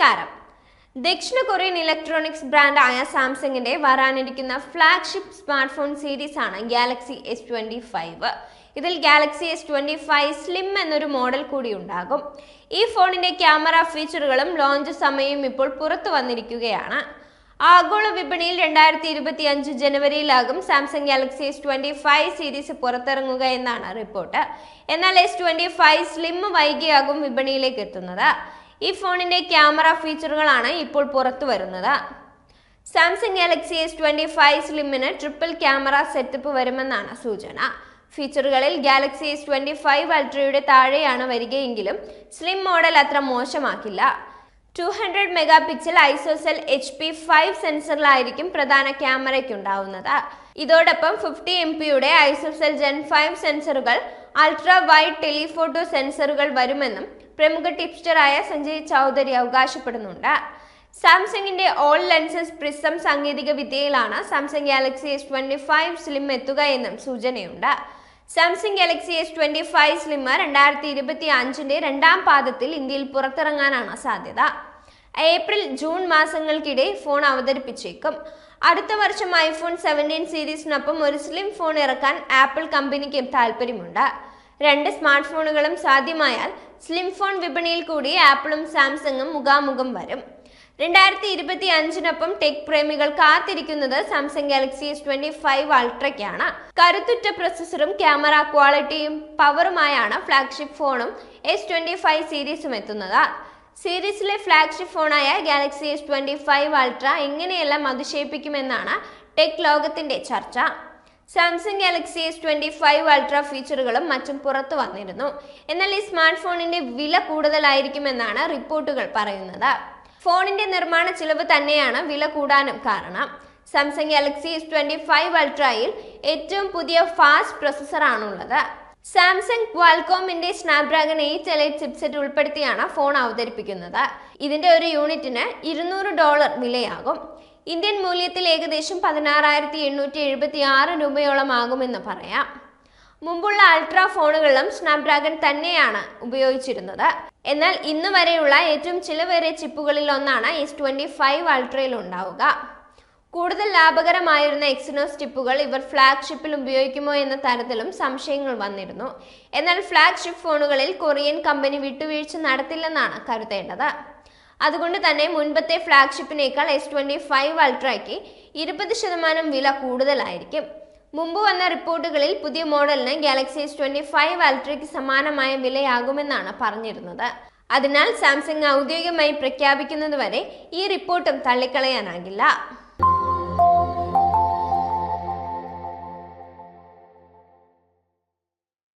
നമസ്കാരം. ദക്ഷിണ Korean electronics ബ്രാൻഡായ സാംസങ്ങിന്റെ വരാനിരിക്കുന്ന ഫ്ലാഗ്ഷിപ്പ് സ്മാർട്ട് ഫോൺ സീരീസ് ആണ് ഗാലക്സി എസ് ട്വന്റി ഫൈവ്. ഇതിൽ Galaxy S twenty five slim എന്നൊരു മോഡൽ കൂടി ഉണ്ടാകും. ഈ ഫോണിന്റെ ക്യാമറ ഫീച്ചറുകളും ലോഞ്ച് സമയവും ഇപ്പോൾ പുറത്തു വന്നിരിക്കുകയാണ്. ആഗോള വിപണിയിൽ രണ്ടായിരത്തി ഇരുപത്തി അഞ്ച് ജനുവരിയിലാകും Samsung Galaxy S twenty five series പുറത്തിറങ്ങുക എന്നാണ് റിപ്പോർട്ട്. എന്നാൽ എസ് ട്വന്റി ഫൈവ് സ്ലിം വൈകിയാകും വിപണിയിലേക്ക് എത്തുന്നത്. ഈ ഫോണിന്റെ ക്യാമറ ഫീച്ചറുകളാണ് ഇപ്പോൾ പുറത്തു വരുന്നത്. Samsung Galaxy S twenty five സ്ലിമ്മിന് triple camera setup വരുമെന്നാണ് സൂചന. ഫീച്ചറുകളിൽ ഗാലക്സി എസ് ട്വന്റി ഫൈവ് അൾട്രയുടെ താഴെയാണ് വരികയെങ്കിലും സ്ലിം മോഡൽ അത്ര മോശമാക്കില്ല. Two hundred megapixel ISOCELL H P five സെൻസറിലായിരിക്കും പ്രധാന ക്യാമറയ്ക്കുണ്ടാവുന്നത്. ഇതോടൊപ്പം ഫിഫ്റ്റി എം പിയുടെ ഐസോസെൽ ജെൻ ഫൈവ് സെൻസറുകൾ അൾട്രാ വൈഡ് ടെലിഫോട്ടോ സെൻസറുകൾ വരുമെന്നും പ്രമുഖ ടിപ്സ്റ്ററായ സഞ്ജയ് ചൗധരി അവകാശപ്പെടുന്നുണ്ട്. സാംസങ്ങിന്റെ ഓൾ ലെൻസസ് പ്രിസം സാങ്കേതിക വിദ്യയിലാണ് Samsung Galaxy S twenty five slim എത്തുക എന്നും സൂചനയുണ്ട്. Samsung Galaxy S twenty five slim രണ്ടായിരത്തി ഇരുപത്തി അഞ്ചിന്റെ രണ്ടാം പാദത്തിൽ ഇന്ത്യയിൽ പുറത്തിറങ്ങാനാണ് സാധ്യത. ഏപ്രിൽ ജൂൺ മാസങ്ങൾക്കിടെ ഫോൺ അവതരിപ്പിച്ചേക്കും. അടുത്ത വർഷം ഐഫോൺ സെവന്റീൻ സീരീസിനൊപ്പം ഒരു സ്ലിം ഫോൺ ഇറക്കാൻ ആപ്പിൾ കമ്പനിക്കും താല്പര്യമുണ്ട് രണ്ട് സ്മാർട്ട് ഫോണുകളും സാധ്യമായാൽ സ്ലിം ഫോൺ വിപണിയിൽ കൂടി ആപ്പിളും സാംസങ്ങും മുഖാമുഖം വരും. രണ്ടായിരത്തി ഇരുപത്തി അഞ്ചിനൊപ്പം ടെക് പ്രേമികൾ കാത്തിരിക്കുന്നത് Samsung Galaxy S twenty five അൾട്രയ്ക്കാണ്. കരുത്തുറ്റ പ്രൊസസ്സറും ക്യാമറ ക്വാളിറ്റിയും പവറുമായാണ് ഫ്ലാഗ്ഷിപ്പ് ഫോണും എസ് ട്വന്റി ഫൈവ് സീരീസും എത്തുന്നത്. സീരീസിലെ flagship ഫോണായ Galaxy S twenty five ultra എങ്ങനെയെല്ലാം അതിശയിപ്പിക്കുമെന്നാണ് ടെക് ലോകത്തിന്റെ ചർച്ച. Samsung Galaxy S twenty five ultra ഫീച്ചറുകളും മറ്റും പുറത്തു വന്നിരുന്നു. എന്നാൽ ഈ സ്മാർട്ട് ഫോണിന്റെ വില കൂടുതലായിരിക്കുമെന്നാണ് റിപ്പോർട്ടുകൾ പറയുന്നത്. ഫോണിന്റെ നിർമ്മാണ ചിലവ് തന്നെയാണ് വില കൂടാനും കാരണം. Samsung Galaxy S twenty five അൾട്രയിൽ ഏറ്റവും പുതിയ ഫാസ്റ്റ് പ്രൊസസ്സറാണുള്ളത് സാംസങ് ക്വാൽകോമിന്റെ സ്നാപ്ഡ്രാഗൺ എയ്റ്റ് എലൈറ്റ് ചിപ്സെറ്റ് ഉൾപ്പെടുത്തിയാണ് ഫോൺ അവതരിപ്പിക്കുന്നത്. ഇതിന്റെ ഒരു യൂണിറ്റിന് ഇരുന്നൂറ് ഡോളർ വിലയാകും. ഇന്ത്യൻ മൂല്യത്തിൽ ഏകദേശം പതിനാറായിരത്തി എണ്ണൂറ്റി എഴുപത്തി ആറ് രൂപയോളം ആകുമെന്ന് പറയാം. മുമ്പുള്ള അൾട്രാ ഫോണുകളിലും സ്നാപ്ഡ്രാഗൺ തന്നെയാണ് ഉപയോഗിച്ചിരുന്നത്. എന്നാൽ ഇന്ന് വരെയുള്ള ഏറ്റവും ചിലവേറിയ ചിപ്പുകളിൽ ഒന്നാണ് എസ് ട്വന്റി ഫൈവ് അൾട്രയിൽ ഉണ്ടാവുക. കൂടുതൽ ലാഭകരമായിരുന്ന എക്സിനോസ് ചിപ്പുകൾ ഇവർ ഫ്ലാഗ്ഷിപ്പിൽ ഉപയോഗിക്കുമോ എന്ന തരത്തിലും സംശയങ്ങൾ വന്നിരുന്നു. എന്നാൽ ഫ്ലാഗ്ഷിപ്പ് ഫോണുകളിൽ കൊറിയൻ കമ്പനി വിട്ടുവീഴ്ച നടത്തില്ലെന്നാണ് കരുതേണ്ടത്. അതുകൊണ്ട് തന്നെ മുൻപത്തെ ഫ്ലാഗ്ഷിപ്പിനേക്കാൾ എസ് ട്വന്റി ഫൈവ് അൾട്രയ്ക്ക് ഇരുപത് ശതമാനം വില കൂടുതലായിരിക്കും. മുമ്പ് വന്ന റിപ്പോർട്ടുകളിൽ പുതിയ മോഡലിന് ഗാലക്സി എസ് ട്വന്റി ഫൈവ് അൾട്രയ്ക്ക് സമാനമായ വിലയാകുമെന്നാണ് പറഞ്ഞിരുന്നത്. അതിനാൽ സാംസങ് ഔദ്യോഗികമായി പ്രഖ്യാപിക്കുന്നതുവരെ ഈ റിപ്പോർട്ടും തള്ളിക്കളയാനാകില്ല.